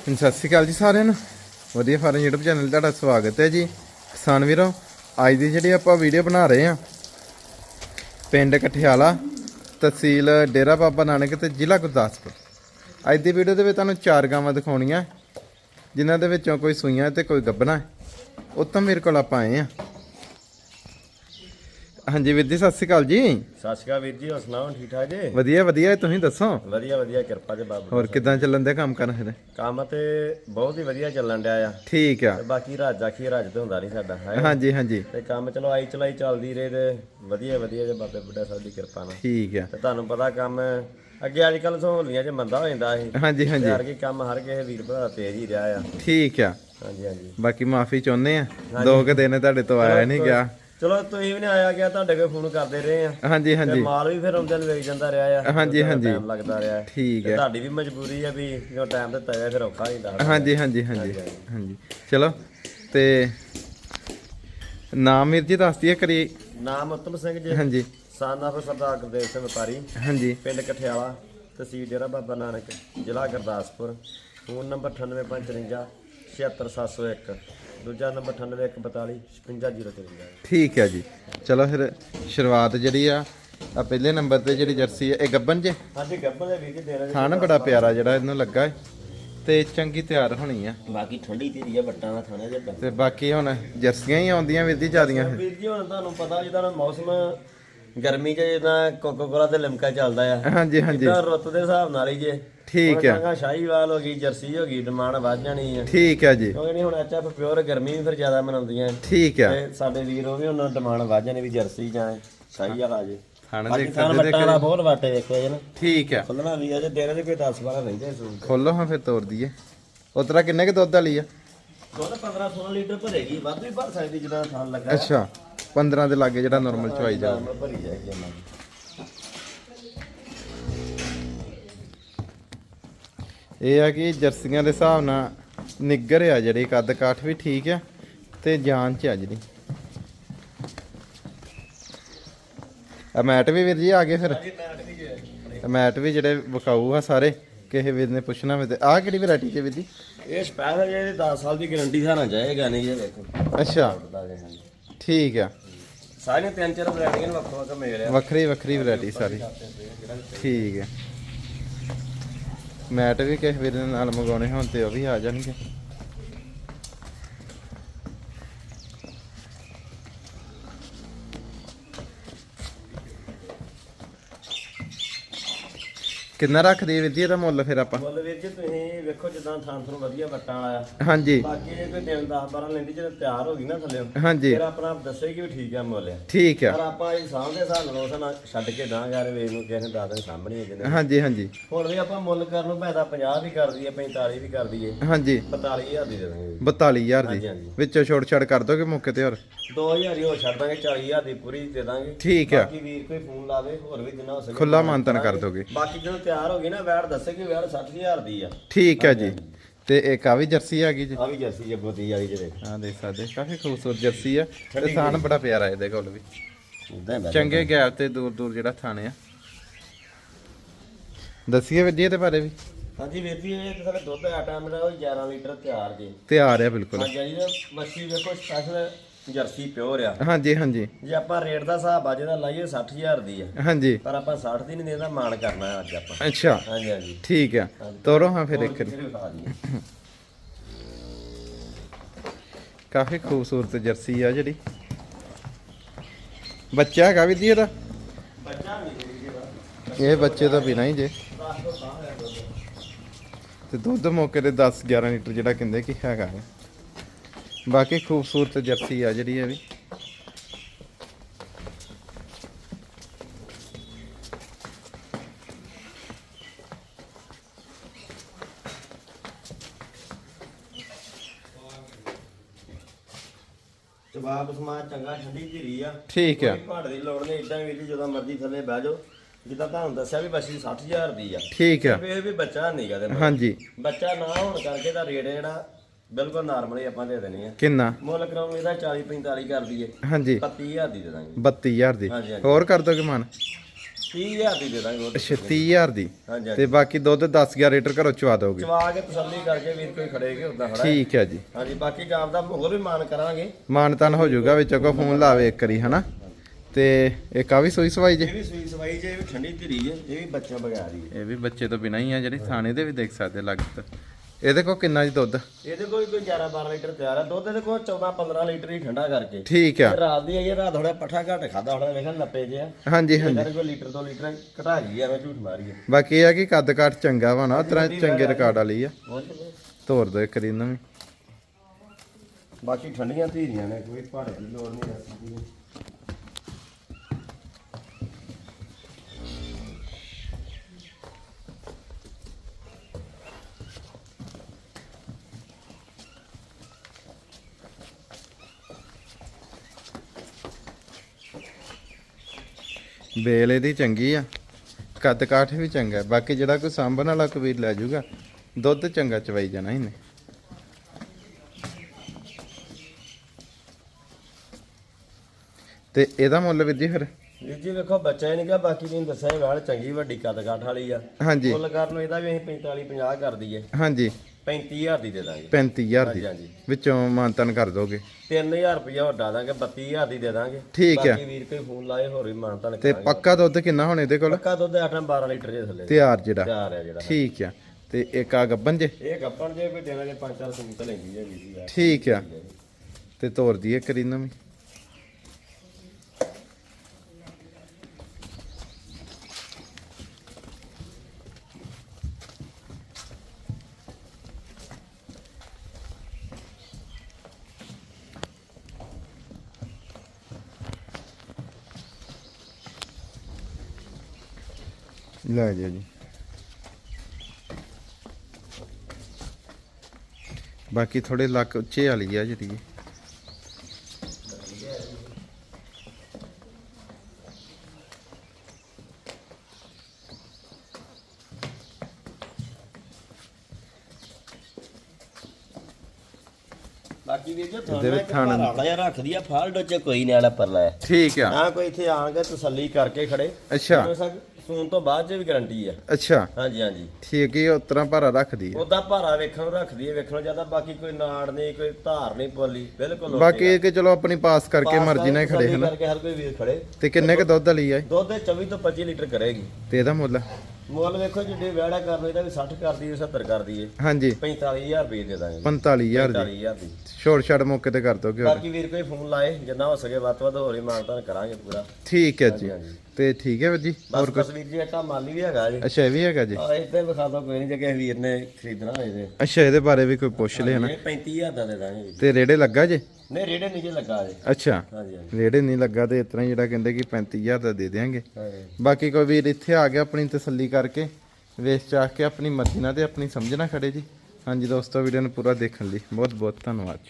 ਸਤਿ ਸ਼੍ਰੀ ਅਕਾਲ ਜੀ ਸਾਰਿਆਂ ਨੂੰ। ਵਧੀਆ ਫਾਰਮ YouTube ਚੈਨਲ ਤੁਹਾਡਾ ਸਵਾਗਤ ਹੈ ਜੀ। ਕਿਸਾਨ ਵੀਰੋ, ਅੱਜ ਦੀ ਜਿਹੜੀ ਆਪਾਂ ਵੀਡੀਓ ਬਣਾ ਰਹੇ ਹਾਂ, ਪਿੰਡ ਕਠਿਆਲਾ, ਤਹਿਸੀਲ ਡੇਰਾ ਬਾਬਾ ਨਾਨਕ ਤੇ ਜ਼ਿਲ੍ਹਾ ਗੁਰਦਾਸਪੁਰ। ਅੱਜ ਦੀ ਵੀਡੀਓ ਦੇ ਵਿੱਚ ਤੁਹਾਨੂੰ ਚਾਰ ਗਾਵਾਂ ਦਿਖਾਉਣੀਆਂ। ਜਿਨ੍ਹਾਂ ਦੇ ਵਿੱਚੋਂ ਕੋਈ ਸੂਈਆਂ ਤੇ ਕੋਈ ਗੱਬਣਾ ਹੈ ਉੱਤਮ ਮੇਰੇ ਕੋਲ ਆਪਾਂ ਆਏ ਹਾਂ। ਹਾਂਜੀ ਵੀਰ ਜੀ ਸਤਿ ਸ਼੍ਰੀ ਅਕਾਲ ਜੀ। ਸਤਿ ਸ਼੍ਰੀ ਅਕਾਲ ਵੀਰ ਜੀ ਹੋਰ ਸੁਣਾਓ ਠੀਕ ਠਾਕ ਜੀ? ਵਧੀਆ ਵਧੀਆ ਤੁਸੀਂ ਦੱਸੋ? ਵਧੀਆ ਵਧੀਆ ਕਿਰਪਾ ਜੀ ਬਾਬਾ ਹੋਰ ਕਿਦਾਂ ਚੱਲਣ ਦੇ ਕੰਮ ਕਰਨ ਫਿਰ? ਕੰਮ ਤੇ ਬਹੁਤ ਹੀ ਵਧੀਆ ਚੱਲਣ ਡਿਆ ਆ। ਠੀਕ ਆ। ਤੇ ਬਾਕੀ ਰਾਜ ਆਖੀ ਰਾਜ ਤੇ ਹੁੰਦਾ ਨਹੀਂ ਸਾਡਾ ਹੈ। ਹਾਂਜੀ ਹਾਂਜੀ। ਤੇ ਕੰਮ ਚਲੋ ਆਈ ਚਲਾਈ ਚੱਲਦੀ ਰਹੇ ਤੇ ਵਧੀਆ ਵਧੀਆ ਜੇ ਬਾਬੇ ਬੁੱਢਾ ਸਾਹਿਬ ਦੀ ਕਿਰਪਾ ਨਾਲ। ਠੀਕ ਆ। ਤੇ ਤੁਹਾਨੂੰ ਪਤਾ ਕੰਮ ਅੱਗੇ ਅੱਜ ਕੱਲ ਸਹੂਲੀਆਂ 'ਚ ਮੰਦਾ ਹੋ ਜਾਂਦਾ ਸੀ। ਹਾਂਜੀ ਹਾਂਜੀ। ਯਾਰ ਕੀ ਕੰਮ ਹਰ ਕਿਸੇ ਵੀਰ ਭਰਾ ਦਾ ਤੇਜ਼ ਹੀ ਰਿਹਾ ਆ। ਠੀਕ ਆ। ਹਾਂਜੀ ਹਾਂਜੀ। ਬਾਕੀ ਮਾਫੀ ਚਾਹੁੰਦੇ ਆ। ਦੋ ਕੁ ਦਿਨ ਤੁਹਾਡੇ ਤੋਂ ਆਇਆ ਨਹੀਂ ਗਿਆ। ਚਲੋ ਤੁਸੀਂ ਵੀ ਨਹੀਂ ਆਇਆ ਗਿਆ ਤੁਹਾਡੇ ਕੋਲ ਫੋਨ ਕਰਦੇ ਰਹੇ ਆ। ਹਾਂਜੀ ਹਾਂਜੀ। ਮਾਲ ਵੀ ਫਿਰ ਆਉਂਦੇ ਨੂੰ ਵੇਚ ਜਾਂਦਾ ਰਿਹਾ ਆ। ਹਾਂਜੀ, ਹਾਂਜੀ। ਟਾਈਮ ਲੱਗਦਾ ਰਿਹਾ। ਠੀਕ ਹੈ। ਤੁਹਾਡੀ ਵੀ ਮਜਬੂਰੀ ਆ ਵੀ ਜਦੋਂ ਟਾਈਮ ਦਿੱਤਾ ਜਾਏ ਫਿਰ ਔਖਾ ਹੁੰਦਾ ਹਾਂਜੀ ਹਾਂਜੀ ਹਾਂਜੀ। ਹਾਂਜੀ ਚਲੋ ਤੇ ਨਾਮ ਵੀਰ ਜੀ ਦੱਸ ਦਈਏ ਕਰੀ ਨਾਮ ਉਤਮ ਸਿੰਘ ਜੀ। ਹਾਂਜੀ। ਸਨ ਆਫ ਸਰਦਾਰ ਗੁਰਦੇਵ ਸਿੰਘ ਵਪਾਰੀ। ਹਾਂਜੀ। ਪਿੰਡ ਕਠਿਆਲਾ ਤਹਿਸੀਲ ਡੇਰਾ ਬਾਬਾ ਨਾਨਕ ਜ਼ਿਲ੍ਹਾ ਗੁਰਦਾਸਪੁਰ। ਫੋਨ ਨੰਬਰ 9855 76701 ਦੂਜਾ ਨੰਬਰ 9842 55053 ਠੀਕ ਹੈ ਜੀ। ਚਲੋ ਫਿਰ ਸ਼ੁਰੂਆਤ ਜਿਹੜੀ ਆ ਆ ਪਹਿਲੇ ਨੰਬਰ ਤੇ ਜਿਹੜੀ ਜਰਸੀ ਹੈ ਇਹ ਗੱਬਨ ਜੇ? ਹਾਂਜੀ ਗੱਬਰ ਦੇ ਵੀਰ ਜੀ ਦੇ ਰਹੇ ਥਾਣ ਬੜਾ ਪਿਆਰਾ ਜਿਹੜਾ ਇਹਨੂੰ ਲੱਗਾ ਹੈ ਤੇ ਚੰਗੀ ਤਿਆਰ ਹੋਣੀ ਆ। ਬਾਕੀ ਠੰਡੀ ਧੀਰੀ ਆ ਵੱਟਾਂ ਦਾ ਥਾਣੇ ਦੇ ਤੇ ਬਾਕੀ ਹੁਣ ਜਰਸੀਆਂ ਹੀ ਆਉਂਦੀਆਂ ਵੀਰ ਜੀ ਜਿਆਦੀਆਂ। ਵੀਰ ਜੀ ਹੁਣ ਤੁਹਾਨੂੰ ਪਤਾ ਜਿੱਦਾਂ ਮੌਸਮ ਗਰਮੀ 'ਚ ਜਿੱਦਾਂ ਕੋਕੋ ਕੋਲਾ ਤੇ ਲਿਮਕਾ ਚੱਲਦਾ ਆ। ਹਾਂਜੀ ਹਾਂਜੀ। ਜਿੱਦਾਂ ਰੁੱਤ ਦੇ ਹਿਸਾਬ ਨਾਲ ਹੀ ਜੇ। ਠੀਕ ਹੈ ਚੰਗਾ ਸ਼ਾਹੀਵਾਲ ਹੋ ਗਈ ਜਰਸੀ ਹੋ ਗਈ ਡਿਮਾਂਡ ਵੱਧ ਜਾਣੀ ਆ। ਠੀਕ ਹੈ ਜੀ। ਕਿਉਂਕਿ ਨਹੀਂ ਹੁਣ ਐਚਐਫ ਪਿਓਰ ਗਰਮੀ ਵੀ ਫਿਰ ਜ਼ਿਆਦਾ ਮਨਾਉਂਦੀਆਂ ਠੀਕ ਹੈ ਤੇ ਸਾਡੇ ਵੀਰ ਉਹ ਵੀ ਉਹਨਾਂ ਡਿਮਾਂਡ ਵੱਧ ਜਾਣੀ ਵੀ ਜਰਸੀ ਜਾਂ ਸ਼ਾਹੀ ਵਾਲਾ ਜੇ। ਬਾਕੀ ਦੇ ਵੱਟਾਂ ਦਾ ਬਹੁਤ ਵਾਟੇ ਦੇਖੋ ਜਨ ਠੀਕ ਹੈ ਖੁੱਲਣਾ ਵੀ ਆ ਜੇ ਦੇਰੇ ਦੇ ਕੋਈ 10 12 ਰਹਿੰਦੇ ਸੂ ਖੋਲੋ ਹਾਂ ਫਿਰ ਤੋੜ ਦਈਏ। ਉਤਰਾ ਕਿੰਨੇ ਕੁ ਦੁੱਧ ਵਾਲੀ ਆ? ਦੁੱਧ 15 16 ਲੀਟਰ ਭਰੇਗੀ ਵੱਧ ਵੀ ਭਰ ਸਕਦੀ ਜਿੱਦਾਂ ਥਾਣ ਲੱਗਾ। ਅੱਛਾ 15 ਦੇ ਲਾਗੇ ਜਿਹੜਾ ਨਾਰਮਲ ਚਵਾਈ ਜਾ ਮੈਂ ਭਰੀ ਜਾਏਗੀ ਇਹਨਾਂ ਦੀ। ਇਹ ਆ ਕਿ ਜਰਸੀਆਂ ਦੇ ਹਿਸਾਬ ਨਾਲ ਨਿੱਗਰ ਆ ਜਿਹੜੀ ਕੱਦ ਕਾਠ ਵੀ ਠੀਕ ਆ ਤੇ ਜਾਨ ਚ ਆ ਜਿਹੜੀ। ਆ ਮੈਟ ਵੀ ਵੀਰ ਜੀ ਆ ਗਏ ਫਿਰ। ਆ ਮੈਟ ਵੀ ਜਿਹੜੇ ਵਿਕਾਊ ਆ ਸਾਰੇ ਕਿਸੇ ਵੀਰ ਨੇ ਪੁੱਛਣਾ ਵੇ ਤੇ ਆ ਕਿਹੜੀ ਵੈਰਾਈਟੀ ਚ ਵੀਰ ਜੀ? ਇਹ ਸਪੈਸ਼ਲ ਜੇ 10 ਸਾਲ ਦੀ ਗਾਰੰਟੀ ਸਾਨਾ ਜਾਏਗਾ ਨਹੀਂ ਜੇ ਵੇਖੋ। ਅੱਛਾ। ਠੀਕ ਆ। ਸਾਰੀਆਂ ਤਿੰਨ ਚਾਰ ਵੈਰਾਈਟੀਆਂ ਵੱਖੋ ਵੱਖ ਮਿਲ ਰਿਹਾ ਵੱਖਰੀ ਵੱਖਰੀ ਵੈਰਾਈਟੀ ਸਾਰੀ। ਠੀਕ ਹੈ ਮੈਟ ਵੀ ਕਿਸੇ ਵੀਰ ਨਾਲ ਮੰਗਾਉਣੇ ਹੋਣ ਤੇ ਉਹ ਵੀ ਆ ਜਾਣਗੇ। ਕਿੰਨਾ ਰੱਖਦੀ ਵੀਰ ਜੀ ਇਹਦਾ ਮੁੱਲ ਫਿਰ ਆਪਾਂ? ਮੁੱਲ ਵੀਰ ਜੀ ਤੁਸੀਂ ਵੇਖੋ ਜਿੱਦਾਂ ਥਾਂ ਤੁਹਾਨੂੰ ਵਧੀਆ ਵੱਟਾਂ ਵਾਲਾ ਹਾਂਜੀ। ਬਾਕੀ ਜੇ ਕੋਈ ਦਿਨ 10 12 ਲੈਂਦੀ ਜਦੋਂ ਤਿਆਰ ਹੋ ਗਈ ਨਾ ਥੱਲੇ ਹਾਂਜੀ। ਫਿਰ ਆਪਣਾ ਦੱਸੇਗੀ ਵੀ ਠੀਕ ਆ ਮੁੱਲ ਠੀਕ ਆ। ਪਰ ਆਪਾਂ ਇਹ ਸਾਹਮਣੇ ਹਿਸਾਬ ਨਾਲ ਉਸ ਨਾਲ ਛੱਡ ਕੇ ਦਾਂ ਯਾਰ ਵੇਖ ਨੂੰ ਕਿਸੇ ਦੱਸ ਦੇਣ ਸਾਹਮਣੇ ਜਿਹਨੇ ਹਾਂਜੀ ਹਾਂਜੀ। ਹੁਣ ਵੀ ਆਪਾਂ ਮੁੱਲ ਕਰਨ ਨੂੰ ਪੈਦਾ 50 ਵੀ ਕਰ ਦਈਏ 45 ਵੀ ਕਰ ਦਈਏ ਹਾਂਜੀ। 45000 ਦੀ ਦੇ ਦਾਂਗੇ 42000 ਹਾਂਜੀ ਦੀ? ਹਾਂਜੀ ਵਿੱਚੋਂ ਛੋੜ ਛੜ ਕਰ ਦੋਗੇ ਮੌਕੇ ਤੇ ਹੋਰ? 2000 ਹੀ ਹੋਰ ਛੱਡ ਦਾਂਗੇ 40000 ਦੀ ਪੂਰੀ ਦੇ ਦਾਂਗੇ। ਠੀਕ ਆ। ਬਾਕੀ ਵੀਰ ਕੋਈ ਫੋਨ ਲਾਵੇ ਹੋਰ ਵੀ ਜਿੰਨਾ ਹੋ ਸਕੇ ਖੁੱਲਾ ਮਾਨਤਨ ਕਰ ਦੋਗੇ। ਬਾਕੀ ਜਦੋਂ ਤਿਆਰ ਹੋ ਗਈ ਨਾ ਵੈੜ ਦੱਸੇਗੀ ਵੈੜ 60000 ਦੀ ਆ। ਠੀਕ ਹੈ ਜੀ। ਤੇ ਇੱਕ ਆ ਵੀ ਜਰਸੀ ਆ ਗਈ ਜੀ। ਆ ਵੀ ਜਰਸੀ ਜੱਬੋਤੀ ਵਾਲੀ ਜਿਹੜੇ ਆ ਦੇਖ। ਸਕਦੇ ਕਾਫੀ ਖੂਬਸੂਰਤ ਜਰਸੀ ਆ। ਤੇ ਥਾਣ ਬੜਾ ਪਿਆਰਾ ਇਹਦੇ ਕੋਲ ਵੀ। ਉਦਾਂ ਹੀ ਬੈਠ ਚੰਗੇ ਗੈਪ ਤੇ ਦੂਰ ਦੂਰ ਜਿਹੜਾ ਥਾਣੇ ਆ। ਦੱਸੀਏ ਵੀਰ ਜੀ ਇਹਦੇ ਬਾਰੇ ਵੀ। ਹਾਂਜੀ ਵੀਰ ਜੀ ਇਹ ਤਾਂ ਦੁੱਧ ਆ ਟਾਈਮ ਦਾ ਉਹ 11 ਲੀਟਰ ਤਿਆਰ ਜੀ। ਤਿਆਰ ਆ ਬਿਲਕੁਲ। ਹਾਂਜੀ ਜੀ ਮੱਛੀ ਵੇਖੋ ਸਪੈਸ਼ਲ ਜਰਸੀ ਪਿਓਰ ਆ। ਹਾਂਜੀ ਹਾਂਜੀ। ਜੇ ਆਪਾਂ ਰੇਟ ਦਾ ਹਿਸਾਬ ਆ ਜਿਹਦਾ ਲਾਈਏ 60000 ਦੀ ਆ। ਹਾਂਜੀ। ਪਰ ਆਪਾਂ 60 ਦੀ ਨਹੀਂ ਦੇਦਾ ਮਾਨ ਕਰਨਾ ਅੱਜ ਆਪਾਂ। ਅੱਛਾ। ਹਾਂਜੀ ਹਾਂਜੀ। ਠੀਕ ਆ। ਤੋਰੋ ਹਾਂ ਫਿਰ ਇੱਕ ਕਾਫੀ ਖੂਬਸੂਰਤ ਜਰਸੀ ਆ ਜਿਹੜੀ। ਬੱਚਾ ਹੈਗਾ ਵੀ ਜੀ ਇਹਦਾ? ਬੱਚਾ ਨਹੀਂ ਇਹ ਬੱਚੇ ਤੋਂ ਬਿਨਾਂ ਹੀ ਜੇ। ਤੇ ਦੁੱਧ ਮੌਕੇ ਤੇ 10 11 ਲੀਟਰ ਜਿਹੜਾ ਕਹਿੰਦੇ ਕਿ ਹੈਗਾ ਹੈ। ਬਾਕੀ ਖੂਬਸੂਰਤ ਜਰਸੀ ਆ ਜਿਹੜੀ ਇਹ ਵੀ। ਜਵਾਬ ਸਮਾਨ ਚੰਗਾ ਠੰਡੀ ਧੀਰੀ ਆ। ਠੀਕ ਆ। ਕੋਈ ਪਹਾੜ ਦੀ ਲੋੜ ਨਹੀਂ ਇਦਾਂ ਵੀ ਜਦੋਂ ਮਰਜ਼ੀ ਥੱਲੇ ਬਹਿ ਜਾਓ। ਜਿੱਦਾਂ ਤੁਹਾਨੂੰ ਦੱਸਿਆ ਵੀ ਬੱਚੀ 60000 ਦੀ ਆ। ਠੀਕ ਆ। ਇਹ ਵੀ ਬੱਚਾ ਨਹੀਂ ਗਾ ਹਾਂਜੀ। ਬੱਚਾ ਨਾ ਹੋਣ ਕਰਕੇ ਦਾ ਰੇਟ ਜਿਹੜਾ ਬਿਲਕੁਲ ਨਾਰਮਲ ਹੀ ਆਪਾਂ ਦੇ ਦੇਣੀ ਆ। ਕਿੰਨਾ? ਮੁੱਲ ਕਰਾਉਂ ਇਹਦਾ 40 45 ਕਰ ਦਈਏ। ਹਾਂਜੀ। 35000 ਦੀ ਦੇ ਦਾਂਗੇ। 32000 ਦੀ। ਹਾਂਜੀ, ਹਾਂਜੀ। ਹੋਰ ਕਰ ਦੋਗੇ ਮਨ? 30000 ਦੀ ਦੇ ਦਾਂਗੇ ਉਹ ਅੱਛਾ 30000 ਦੀ। ਹਾਂਜੀ ਹਾਂਜੀ। ਤੇ ਬਾਕੀ ਦੁੱਧ 10 11 ਲੀਟਰ ਘਰੋਂ ਚਵਾ ਦੋਗੇ? ਚਵਾ ਕੇ ਤਸੱਲੀ ਕਰਕੇ ਵੀਰ ਕੋਈ ਖੜੇਗੇ ਉਦਾਂ ਖੜਾ। ਹੈ। ਠੀਕ ਹੈ ਜੀ। ਹਾਂਜੀ ਬਾਕੀ ਗਾਮ ਦਾ ਹੋਰ ਵੀ ਮਾਨ ਕਰਾਂਗੇ। ਮਾਨਤਨ ਹੋ ਜਾਊਗਾ ਵਿੱਚੋਂ ਕੋ ਫੋਨ ਲਾਵੇ ਇੱਕ ਵਾਰੀ ਹਨਾ? ਤੇ ਇੱਕ ਆ ਵੀ ਸੂਈ ਸਵਾਈ ਜੇ? ਇਹ ਵੀ ਸੂਈ ਸਵਾਈ ਜੇ ਇਹ ਵੀ ਠੰਡੀ ਧੀਰੀ ਜੇ ਇਹ ਵੀ ਬੱਚਾ ਬਗਾਰ ਇਹ ਵੀ ਬੱਚੇ ਤੋਂ ਬਿਨਾਂ ਹੀ ਆ ਜਿਹੜੀ ਥਾਣੇ ਦੇ ਵੀ ਦੇਖ ਸਕਦੇ ਲੱਗਦਾ ਇਹਦੇ ਕੋ ਕਿੰਨਾ ਜੀ ਦੁੱਧ? ਇਹਦੇ ਕੋਲ ਕੋਈ 11 12 ਲੀਟਰ ਤਿਆਰ ਹੈ ਦੁੱਧ ਇਹਦੇ ਕੋਲ 14 15 ਲੀਟਰ ਹੀ ਠੰਡਾ ਕਰਕੇ। ਠੀਕ ਆ। ਰਾਤ ਦੀ ਆਈ ਹੈ ਰਾਤ ਥੋੜਾ ਪੱਠਾ ਘੱਟ ਖਾਦਾ ਹੋਣਾ ਵੇਖਣ ਲੱਪੇ ਜੇ ਆ। ਹਾਂਜੀ ਹਾਂਜੀ। ਇਹਦੇ ਕੋਲ ਲੀਟਰ 2 ਲੀਟਰ ਘਟਾ ਗਈ ਐਵੇਂ ਝੂਠ ਮਾਰੀਏ। ਬਾਕੀ ਇਹ ਆ ਕਿ ਕੱਦ ਕਾਠ ਚੰਗਾ ਵਾ ਨਾ ਤਰ੍ਹਾਂ ਚੰਗੇ ਰਿਕਾਰਡ ਵਾਲੀ ਆ। ਤੋਰ ਦੋ ਇੱਕ ਵਾਰੀ ਇਹਨਾਂ ਵੀ। ਬਾਕੀ ਠੰਡੀਆਂ ਧੀਰੀਆਂ ਨੇ ਕੋਈ ਭਾੜੇ ਦੀ ਲੋੜ ਨਹੀਂ ਰਸੀ ਬੇਲ ਇਹਦੀ ਚੰਗੀ ਆ। ਕੱਦ ਕਾਠ ਵੀ ਚੰਗਾ ਬਾਕੀ ਜਿਹੜਾ ਕੋਈ ਸਾਂਭਣ ਵਾਲਾ ਕਬੀਰ ਲੈ ਜਾਊਗਾ ਦੁੱਧ ਚੰਗਾ ਚਵਾਈ ਜਾਣਾ ਇਹਨੇ। ਤੇ ਇਹਦਾ ਮੁੱਲ ਵੀਰ ਜੀ ਫਿਰ? ਵੀਰ ਜੀ ਵੇਖੋ ਬੱਚਾ ਹੀ ਨਹੀਂ ਗਿਆ ਬਾਕੀ ਨਹੀਂ ਦੱਸਿਆ ਇਹ ਵਾਲ ਚੰਗੀ ਵੱਡੀ ਕੱਦ ਕਾਠ ਵਾਲੀ ਆ। ਹਾਂਜੀ। ਮੁੱਲ ਕਰਨ ਨੂੰ ਇਹਦਾ ਵੀ ਅਸੀਂ 45 50 ਕਰ ਦਈਏ। ਹਾਂਜੀ। 35000 ਦੀ ਦੇ ਦਾਂਗੇ। 35000 ਦੀ? ਹਾਂਜੀ ਹਾਂਜੀ। ਵਿੱਚੋਂ ਮਾਨਤਨ ਕਰ ਦੋਗੇ? 3000 ਰੁਪਇਆ ਵੱਡਾ ਦਾਂਗੇ 32000 ਦੀ ਦੇ ਦਾਂਗੇ। ਠੀਕ ਆ। ਬਾਕੀ ਵੀਰ ਕੋਈ ਫੋਨ ਲਾਏ ਹੋਰ ਵੀ ਮਾਨਤਾ ਤੇ ਨੇ ਪੱਕਾ ਦੁੱਧ ਕਿੰਨਾ ਹੁਣ ਇਹਦੇ ਕੋਲ? ਪੱਕਾ ਦੁੱਧ 8 12 ਲੀਟਰ ਜੇ ਥੱਲੇ। ਤਿਆਰ ਜਿਹੜਾ। ਤਿਆਰ ਹੈ ਜਿਹੜਾ ਠੀਕ ਆ ਤੇ ਇੱਕ ਆ ਗੱਬਨ ਜੇ? ਇਹ ਗੱਪਣ ਜੇ ਕੋਈ ਦੇਣਾ ਜੇ 5-4 ਸੂਟ ਲੈਂਦੀ ਜੇ ਵੀਰ ਜੀ। ਠੀਕ ਆ ਤੇ ਤੋਰ ਦਈਏ ਕਰੀਨਾ ਵੀ ਲੈ ਜੀ ਜੀ। ਬਾਕੀ ਥੋੜੇ ਲੱਕ ਉੱਚੇ ਵਾਲੀ ਆ ਜਿਹੜੀ। ਬਾਕੀ ਵੀਰ ਜੀ ਤੁਹਾਨੂੰ ਇੱਕ ਥਾਣ- ਭਾਰਾ ਜਿਹਾ ਰੱਖਦੀ ਆ ਫਾਲਡੋ ਚ ਕੋਈ ਨਹੀਂ ਆਲਾ ਪਰਲਾ ਹੈ। ਠੀਕ ਆ। ਨਾ ਕੋਈ ਇੱਥੇ ਆਣ ਕੇ ਤਸੱਲੀ ਕਰਕੇ ਖੜੇ। ਅੱਛਾ। ਹੋ ਸੂਨ ਤੋਂ ਬਾਅਦ ਜੇ ਵੀ ਗਾਰੰਟੀ ਆ। ਅੱਛਾ। ਹਾਂਜੀ ਹਾਂਜੀ। ਠੀਕ ਹੀ ਉਸ ਤਰ੍ਹਾਂ ਭਾਰਾ ਰੱਖਦੀ ਆ ਉਹਦਾ ਭਾਰਾ ਵੇਖਣ ਨੂੰ ਰੱਖਦੀ ਹੈ ਵੇਖਣ ਨੂੰ ਜ਼ਿਆਦਾ ਬਾਕੀ ਕੋਈ ਨਾੜ ਨਹੀਂ ਕੋਈ ਧਾਰ ਨਹੀਂ ਪੋਲੀ ਬਿਲਕੁਲ ਬਾਕੀ। ਇਹ ਕਿ ਚਲੋ ਆਪਣੀ ਪਾਸ ਕਰਕੇ ਮਰਜ਼ੀ ਨਾਲ ਹੀ ਖੜੇ ਹਨਾ। ਕਰਕੇ ਹਰ ਕੋਈ ਵੀਰ ਖੜੇ। ਤੇ ਕਿੰਨੇ ਕ ਦੁੱਧ ਵਾਲੀ ਆ ਇਹ? ਦੁੱਧ ਇਹ 24 ਤੋਂ 25 ਲੀਟਰ ਕਰੇਗੀ। ਤੇ ਇਹਦਾ ਮੁੱਲ? ਮੁੱਲ ਵੇਖੋ ਜਿੱਡੇ ਵਿਆੜਾ ਕਰਨ ਇਹਦਾ ਵੀ 60 ਕਰਦੀ ਹੈ 70 ਕਰਦੀ ਹੈ ਹਾਂਜੀ। 45000 ਰੁਪਏ ਦੇ ਦਾਂਗੇ। 45000 ਦੀ। 45000 ਦੀ। ਛੋੜ ਛੜ ਮੌਕੇ ਤੇ ਕਰ ਦੋਗੇ। ਬਾਕੀ ਵੀਰ ਕੋਈ ਫੋਨ ਲਾਏ ਜਿੰਨਾ ਹੋ ਸਕੇ ਵੱਧ ਤੋਂ ਵੱਧ ਹੋਰ ਹੀ ਮਾਨਤਾਨ ਕਰਾਂਗੇ ਪੂਰਾ। ਠੀਕ ਹੈ ਜੀ। ਤੇ ਠੀਕ ਹੈ ਵੀਰ ਜੀ ਬਸ ਬਸ ਵੀਰ ਜੀ ਆਟਾ ਮਾਲੀ ਵੀ ਹੈਗਾ ਜੀ। ਅੱਛਾ ਇਹ ਵੀ ਹੈਗਾ ਜੀ। ਆ ਇੱਥੇ ਵਿਖਾ ਦੋ ਕੋਈ ਨਹੀਂ ਜੇ ਕਿਸੇ ਵੀਰ ਨੇ ਖਰੀਦਣਾ ਹੋਏ ਤੇ। ਅੱਛਾ ਇਹਦੇ ਬਾਰੇ ਵੀ ਕੋਈ ਪੁੱਛ ਲਿਆ ਨਾ। ਇਹ 35000 ਦਾ ਦੇ ਦਾਂਗੇ ਜੀ। ਤੇ ਰੇੜੇ ਲੱਗਾ ਜੇ? ਨਹੀਂ ਰੇੜੇ ਨੀਚੇ ਲੱਗਾ ਜੀ ਅੱਛਾ ਹਾਂਜੀ ਹਾਂਜੀ। ਰੇੜੇ ਨਹੀਂ ਲੱਗਾ ਤੇ ਇਸ ਤਰ੍ਹਾਂ ਜਿਹੜਾ ਕਹਿੰਦੇ ਕਿ 35000 ਦਾ ਦੇ ਦੇਾਂਗੇ। ਬਾਕੀ ਕੋਈ ਵੀਰ ਇੱਥੇ ਆ ਗਿਆ ਆਪਣੀ ਤਸੱਲੀ ਕਰਕੇ ਵੇਚ ਚਾਹ ਕੇ ਆਪਣੀ ਮਰਜ਼ੀ ਨਾਲ ਤੇ ਆਪਣੀ ਸਮਝ ਨਾਲ ਖੜੇ ਜੀ। ਹਾਂਜੀ ਦੋਸਤੋ ਵੀਡੀਓ ਨੂੰ ਪੂਰਾ ਦੇਖਣ ਲਈ ਬਹੁਤ ਬਹੁਤ ਧੰਨਵਾਦ ਜੀ।